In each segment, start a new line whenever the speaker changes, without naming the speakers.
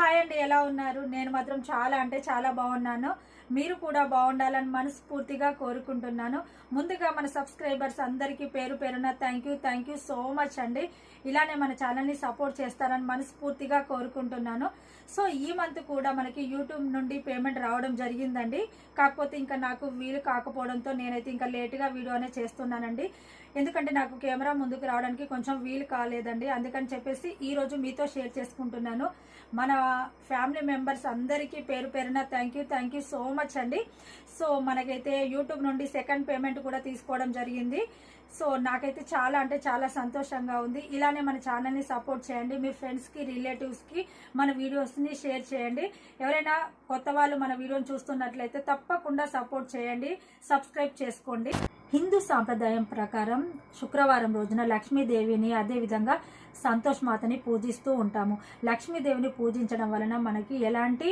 Hi అండి ఎలా ఉన్నారు? నేను మాత్రం చాలా అంటే చాలా బాగున్నాను. మీరు కూడా బాగుండాలని మనస్ఫూర్తిగా కోరుకుంటున్నాను. ముందుగా మన సబ్స్క్రైబర్స్ అందరికీ పేరు పేరున thank you thank you so much అండి. ఇలానే మన ఛానల్ని సపోర్ట్ చేస్తారని మనస్ఫూర్తిగా కోరుకుంటున్నాను. సో ఈ మంత్ కూడా మనకి యూట్యూబ్ నుండి పేమెంట్ రావడం జరిగిందండి. కాకపోతే ఇంకా నాకు వీలు కాకపోవడంతో నేనైతే ఇంకా లేటుగా వీడియో అనే చేస్తున్నానండి. ఎందుకంటే నాకు కెమెరా ముందుకు రావడానికి కొంచెం వీలు కాలేదండి. అందుకని చెప్పేసి ఈరోజు మీతో షేర్ చేసుకుంటున్నాను. మన ఫ్యామిలీ మెంబర్స్ అందరికీ పేరు పేరున thank you thank you so much అండి. సో మనకైతే యూట్యూబ్ నుండి సెకండ్ పేమెంట్ కూడా తీసుకోవడం జరిగింది. సో నాకైతే చాలా అంటే చాలా సంతోషంగా ఉంది. ఇలానే మన ఛానల్ని సపోర్ట్ చేయండి. మీ ఫ్రెండ్స్కి రిలేటివ్స్కి మన వీడియోస్ని షేర్ చేయండి. ఎవరైనా కొత్త వాళ్ళు మన వీడియోని చూస్తున్నట్లయితే తప్పకుండా సపోర్ట్ చేయండి. సబ్స్క్రైబ్ చేసుకోండి. హిందూ సాంప్రదాయం ప్రకారం శుక్రవారం రోజున లక్ష్మీదేవిని అదేవిధంగా సంతోష్ మాతని పూజిస్తూ ఉంటాము. లక్ష్మీదేవిని పూజించడం వలన మనకి ఎలాంటి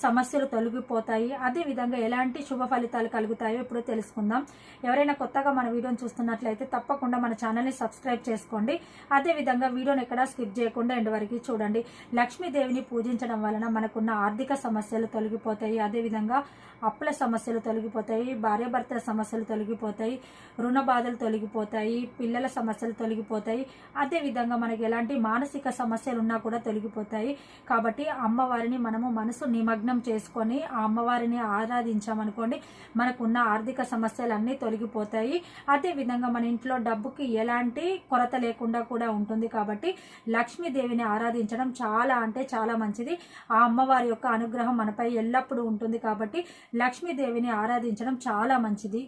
సమస్యలు తొలగిపోతాయి. అదేవిధంగా ఎలాంటి శుభ ఫలితాలు కలుగుతాయో ఇప్పుడు తెలుసుకుందాం. ఎవరైనా కొత్తగా మన వీడియోని చూస్తున్నట్లయితే తప్పకుండా మన ఛానల్ని సబ్స్క్రైబ్ చేసుకోండి. అదేవిధంగా వీడియోని ఎక్కడా స్కిప్ చేయకుండా ఎండ్ వరకు చూడండి. లక్ష్మీదేవిని పూజించడం వలన మనకున్న ఆర్థిక సమస్యలు తొలగిపోతాయి. అదేవిధంగా అప్పుల సమస్యలు తొలగిపోతాయి. భార్యాభర్తల సమస్యలు తొలగిపోతాయి. రుణ బాధలు తొలగిపోతాయి. పిల్లల సమస్యలు తొలగిపోతాయి. అదేవిధంగా మనకి ఎలాంటి మానసిక సమస్యలు ఉన్నా కూడా తొలగిపోతాయి. కాబట్టి అమ్మవారిని మనము మనసు నిమగ్నం చేసుకొని ఆ అమ్మవారిని ఆరాధించామనుకోండి మనకున్న ఆర్థిక సమస్యలన్నీ తొలగిపోతాయి. అదేవిధంగా మన ఇంట్లో డబ్బుకి ఎలాంటి కొరత లేకుండా కూడా ఉంటుంది కాబట్టి లక్ష్మీదేవిని ఆరాధించడం చాలా అంటే చాలా మంచిది. ఆ అమ్మవారి యొక్క అనుగ్రహం మనపై ఎల్లప్పుడూ ఉంటుంది కాబట్టి లక్ష్మీదేవిని ఆరాధించడం చాలా మంచిది.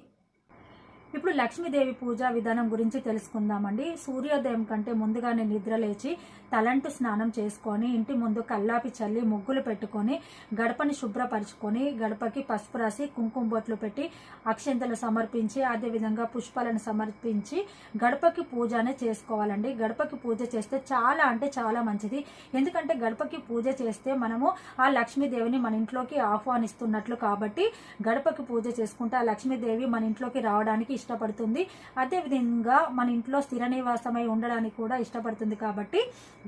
ఇప్పుడు లక్ష్మీదేవి పూజా విధానం గురించి తెలుసుకుందామండి. సూర్యోదయం కంటే ముందుగానే నిద్ర లేచి తలంటు స్నానం చేసుకొని ఇంటి ముందు కల్లాపి చల్లి ముగ్గులు పెట్టుకొని గడపని శుభ్రపరుచుకొని గడపకి పసుపు రాసి కుంకుమ బొట్లు పెట్టి అక్షంతలు సమర్పించి అదేవిధంగా పుష్పాలను సమర్పించి గడపకి పూజనే చేసుకోవాలండి. గడపకి పూజ చేస్తే చాలా అంటే చాలా మంచిది. ఎందుకంటే గడపకి పూజ చేస్తే మనము ఆ లక్ష్మీదేవిని మన ఇంట్లోకి ఆహ్వానిస్తున్నట్లు కాబట్టి గడపకి పూజ చేసుకుంటే ఆ లక్ష్మీదేవి మన ఇంట్లోకి రావడానికి ఇష్టపడుతుంది. అదేవిధంగా మన ఇంట్లో స్థిర నివాసమై ఉండడానికి కూడా ఇష్టపడుతుంది కాబట్టి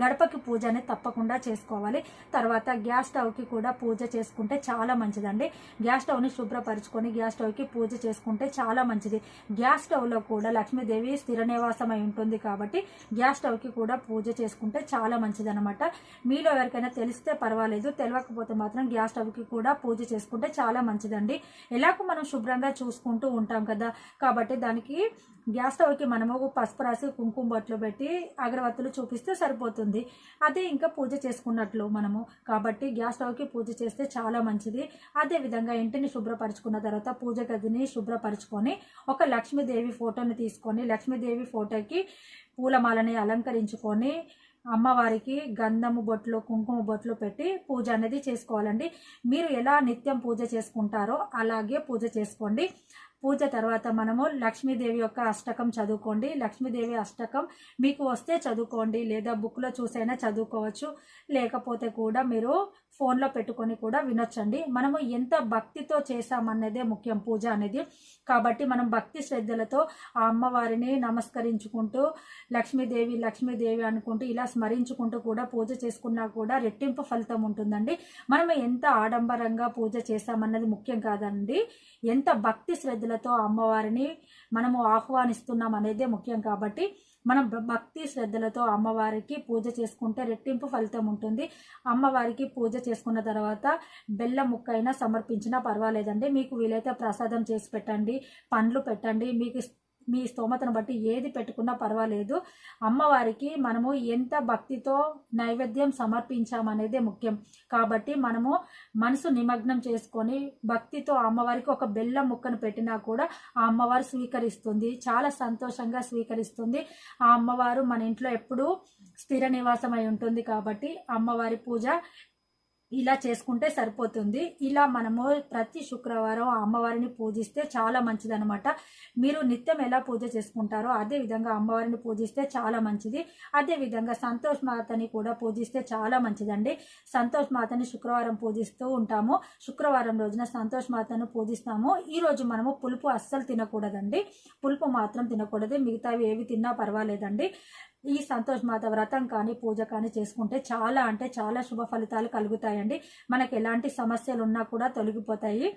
గడపకి పూజ అనేది తప్పకుండా చేసుకోవాలి. తర్వాత గ్యాస్ స్టవ్కి కూడా పూజ చేసుకుంటే చాలా మంచిదండి. గ్యాస్ స్టవ్ని శుభ్రపరచుకొని గ్యాస్ స్టవ్కి పూజ చేసుకుంటే చాలా మంచిది. గ్యాస్ స్టవ్లో కూడా లక్ష్మీదేవి స్థిర నివాసమై ఉంటుంది కాబట్టి గ్యాస్ స్టవ్కి కూడా పూజ చేసుకుంటే చాలా మంచిదనమాట మీలో ఎవరికైనా తెలిస్తే పర్వాలేదు. తెలియకపోతే మాత్రం గ్యాస్ స్టవ్కి కూడా పూజ చేసుకుంటే చాలా మంచిదండి. ఎలాగో మనం శుభ్రంగా చూసుకుంటూ ఉంటాం కదా. కాబట్టి దానికి గ్యాస్ స్టవ్కి మనము పసుపు రాసి కుంకుమ బొట్లు పెట్టి అగరవత్తులు చూపిస్తే సరిపోతుంది. అదే ఇంకా పూజ చేసుకున్నట్లు మనము. కాబట్టి గ్యాస్ స్టవ్కి పూజ చేస్తే చాలా మంచిది. అదే విధంగా ఇంటిని శుభ్రపరచుకున్న తర్వాత పూజ గదిని శుభ్రపరచుకొని ఒక లక్ష్మీదేవి ఫోటోని తీసుకొని లక్ష్మీదేవి ఫోటోకి పూలమాలని అలంకరించుకొని అమ్మవారికి గంధము బొట్లు కుంకుమ బొట్లు పెట్టి పూజ అనేది చేసుకోవాలండి. మీరు ఎలా నిత్యం పూజ చేసుకుంటారో అలాగే పూజ చేసుకోండి. పూజ తర్వాత మనము లక్ష్మీదేవి యొక్క అష్టకం చదువుకోండి. లక్ష్మీదేవి అష్టకం మీకు వస్తే చదువుకోండి. లేదా బుక్లో చూసైనా చదువుకోవచ్చు. లేకపోతే కూడా మీరు ఫోన్లో పెట్టుకొని కూడా వినొచ్చండి. మనము ఎంత భక్తితో చేసామన్నదే ముఖ్యం పూజ అనేది. కాబట్టి మనం భక్తి శ్రద్ధలతో ఆ అమ్మవారిని నమస్కరించుకుంటూ లక్ష్మీదేవి లక్ష్మీదేవి అనుకుంటూ ఇలా స్మరించుకుంటూ కూడా పూజ చేసుకున్నా కూడా రెట్టింపు ఫలితం ఉంటుందండి. మనం ఎంత ఆడంబరంగా పూజ చేశామన్నది ముఖ్యం కాదండి. ఎంత భక్తి శ్రద్ధలతో అమ్మవారిని మనము ఆహ్వానిస్తున్నాం అనేదే ముఖ్యం కాబట్టి మనం భక్తి శ్రద్ధలతో అమ్మవారికి పూజ చేసుకుంటే రెట్టింపు ఫలితం ఉంటుంది. అమ్మవారికి పూజ చేసుకున్న తర్వాత బెల్లం ముక్కైనా సమర్పించినా పర్వాలేదండి. మీకు వీలైతే ప్రసాదం చేసి పెట్టండి పండ్లు పెట్టండి మీకు మీ స్తోమతను బట్టి ఏది పెట్టుకున్నా పర్వాలేదు. అమ్మవారికి మనము ఎంత భక్తితో నైవేద్యం సమర్పించామనేదే ముఖ్యం. కాబట్టి మనము మనసు నిమగ్నం చేసుకొని భక్తితో అమ్మవారికి ఒక బెల్లం ముక్కను పెట్టినా కూడా ఆ అమ్మవారు స్వీకరిస్తుంది. చాలా సంతోషంగా స్వీకరిస్తుంది. ఆ అమ్మవారు మన ఇంట్లో ఎప్పుడూ స్థిర నివాసమై ఉంటుంది కాబట్టి అమ్మవారి పూజ ఇలా చేసుకుంటే సరిపోతుంది. ఇలా మనము ప్రతి శుక్రవారం అమ్మవారిని పూజిస్తే చాలా మంచిదనమాట మీరు నిత్యం ఎలా పూజ చేసుకుంటారో అదే విధంగా అమ్మవారిని పూజిస్తే చాలా మంచిది. అదే విధంగా సంతోష్ మాతని కూడా పూజిస్తే చాలా మంచిదండి. సంతోష్ మాతని శుక్రవారం పూజిస్తూ ఉంటాము. శుక్రవారం రోజున సంతోష్ మాతను పూజిస్తాము. ఈ రోజు మనము పులుపు అస్సలు తినకూడదండి. పులుపు మాత్రం తినకూడదు. మిగతావి ఏవి తిన్నా పర్వాలేదండి. ఈ సంతోష్ మాత వ్రతం కానీ పూజ కానీ చేసుకుంటే చాలా అంటే చాలా శుభ ఫలితాలు కలుగుతాయండి. మనకు ఎలాంటి సమస్యలు ఉన్నా కూడా తొలగిపోతాయి.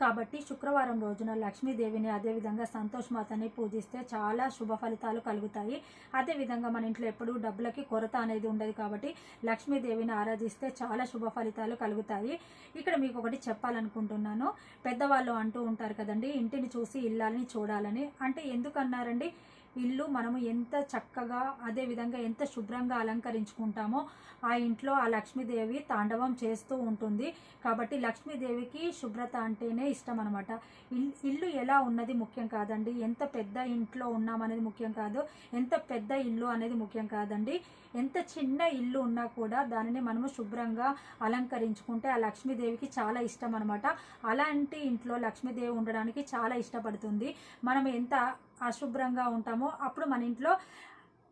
కాబట్టి శుక్రవారం రోజున లక్ష్మీదేవిని అదేవిధంగా సంతోష్ మాతని పూజిస్తే చాలా శుభ ఫలితాలు కలుగుతాయి. అదేవిధంగా మన ఇంట్లో ఎప్పుడూ డబ్బులకి కొరత అనేది ఉండదు కాబట్టి లక్ష్మీదేవిని ఆరాధిస్తే చాలా శుభ ఫలితాలు కలుగుతాయి. ఇక్కడ మీకు ఒకటి చెప్పాలనుకుంటున్నాను. పెద్దవాళ్ళు అంటూ ఉంటారు కదండి ఇంటిని చూసి ఇల్లాలని చూడాలని. అంటే ఎందుకన్నారండి ఇల్లు మనము ఎంత చక్కగా అదే విధంగా ఎంత శుభ్రంగా అలంకరించుకుంటామో ఆ ఇంట్లో ఆ లక్ష్మీదేవి తాండవం చేస్తూ ఉంటుంది. కాబట్టి లక్ష్మీదేవికి శుభ్రత అంటేనే ఇష్టం అనమాట ఇల్లు ఎలా ఉన్నది ముఖ్యం కాదండి. ఎంత పెద్ద ఇంట్లో ఉన్నామనేది ముఖ్యం కాదు. ఎంత పెద్ద ఇల్లు అనేది ముఖ్యం కాదండి. ఎంత చిన్న ఇల్లు ఉన్నా కూడా దానిని మనము శుభ్రంగా అలంకరించుకుంటే ఆ లక్ష్మీదేవికి చాలా ఇష్టం అనమాట అలాంటి ఇంట్లో లక్ష్మీదేవి ఉండడానికి చాలా ఇష్టపడుతుంది. మనం ఎంత అశుభ్రంగా ఉంటామో అప్పుడు మన ఇంట్లో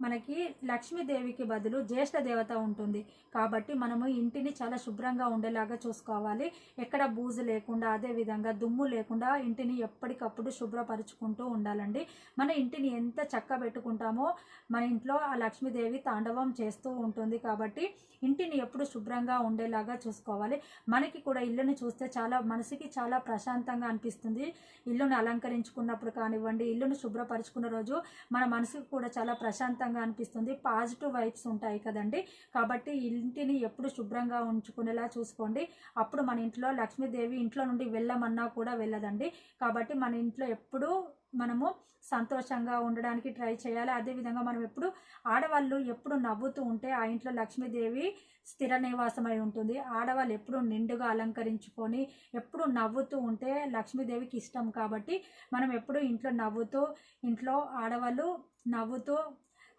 మనకి లక్ష్మీదేవికి బదులు జ్యేష్ఠ దేవత ఉంటుంది. కాబట్టి మనము ఇంటిని చాలా శుభ్రంగా ఉండేలాగా చూసుకోవాలి. ఎక్కడ బూజు లేకుండా అదే విధంగా దుమ్ము లేకుండా ఇంటిని ఎప్పటికప్పుడు శుభ్రపరుచుకుంటూ ఉండాలండి. మన ఇంటిని ఎంత చక్క పెట్టుకుంటామో మన ఇంట్లో ఆ లక్ష్మీదేవి తాండవం చేస్తూ ఉంటుంది. కాబట్టి ఇంటిని ఎప్పుడు శుభ్రంగా ఉండేలాగా చూసుకోవాలి. మనకి కూడా ఇల్లుని చూస్తే చాలా మనసుకి చాలా ప్రశాంతంగా అనిపిస్తుంది. ఇల్లుని అలంకరించుకున్నప్పుడు కానివ్వండి ఇల్లును శుభ్రపరుచుకున్న రోజు మన మనసుకి కూడా చాలా ప్రశాంతంగా అనిపిస్తుంది. పాజిటివ్ వైబ్స్ ఉంటాయి కదండి. కాబట్టి ఇంటిని ఎప్పుడు శుభ్రంగా ఉంచుకునేలా చూసుకోండి. అప్పుడు మన ఇంట్లో లక్ష్మీదేవి ఇంట్లో నుండి వెళ్ళమన్నా కూడా వెళ్ళదండి. కాబట్టి మన ఇంట్లో ఎప్పుడూ మనము సంతోషంగా ఉండడానికి ట్రై చేయాలి. అదేవిధంగా మనం ఎప్పుడు ఆడవాళ్ళు ఎప్పుడు నవ్వుతూ ఉంటే ఆ ఇంట్లో లక్ష్మీదేవి స్థిర నివాసమై ఉంటుంది. ఆడవాళ్ళు ఎప్పుడు నిండుగా అలంకరించుకొని ఎప్పుడు నవ్వుతూ ఉంటే లక్ష్మీదేవికి ఇష్టం కాబట్టి మనం ఎప్పుడు ఇంట్లో నవ్వుతూ ఇంట్లో ఆడవాళ్ళు నవ్వుతూ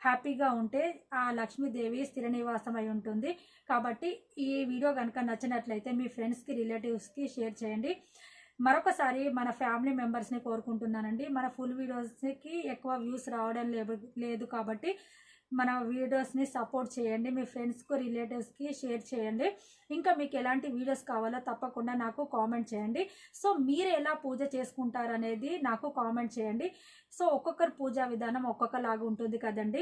హ్యాపీగా ఉంటే ఆ లక్ష్మీదేవి స్థిర నివాసం అయి ఉంటుంది. కాబట్టి ఈ వీడియో కనుక నచ్చినట్లయితే మీ ఫ్రెండ్స్కి రిలేటివ్స్కి షేర్ చేయండి. మరొకసారి మన ఫ్యామిలీ మెంబర్స్ని కోరుకుంటున్నానండి. మన ఫుల్ వీడియోస్కి ఎక్కువ వ్యూస్ రావడం లేదు కాబట్టి మన వీడియోస్ని సపోర్ట్ చేయండి మీ ఫ్రెండ్స్కు రిలేటివ్స్కి షేర్ చేయండి. ఇంకా మీకు ఎలాంటి వీడియోస్ కావాలో తప్పకుండా నాకు కామెంట్ చేయండి. సో మీరు ఎలా పూజ చేసుకుంటారనేది నాకు కామెంట్ చేయండి. సో ఒక్కొక్కరు పూజా విధానం ఒక్కొక్కలాగా ఉంటుంది కదండి.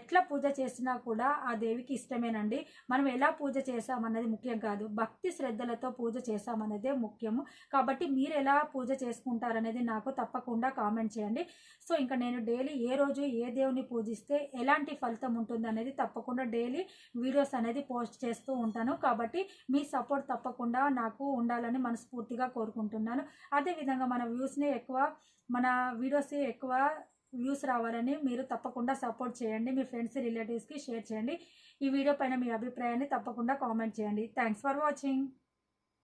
ఎట్లా పూజ చేసినా కూడా ఆ దేవికి ఇష్టమేనండి. మనం ఎలా పూజ చేసామన్నది ముఖ్యం కాదు. భక్తి శ్రద్ధలతో పూజ చేసామన్నదే ముఖ్యము. కాబట్టి మీరు ఎలా పూజ చేసుకుంటారనేది నాకు తప్పకుండా కామెంట్ చేయండి. సో ఇంకా నేను డైలీ ఏ రోజు ఏ దేవుని పూజిస్తే ఎలాంటి ఫలితం ఉంటుంది అనేది తప్పకుండా డైలీ వీడియోస్ అనేది పోస్ట్ చేస్తూ ఉంటాను. కాబట్టి మీ సపోర్ట్ తప్పకుండా నాకు ఉండాలని మనస్ఫూర్తిగా కోరుకుంటున్నాను. అదేవిధంగా మన వ్యూస్ని ఎక్కువ మన వీడియోస్ ఎక్కువ వ్యూస్ రావాలని మీరు తప్పకుండా సపోర్ట్ చేయండి. మీ ఫ్రెండ్స్ రిలేటివ్స్కి షేర్ చేయండి. ఈ వీడియో పైన మీ అభిప్రాయాన్ని తప్పకుండా కామెంట్ చేయండి. Thanks for watching.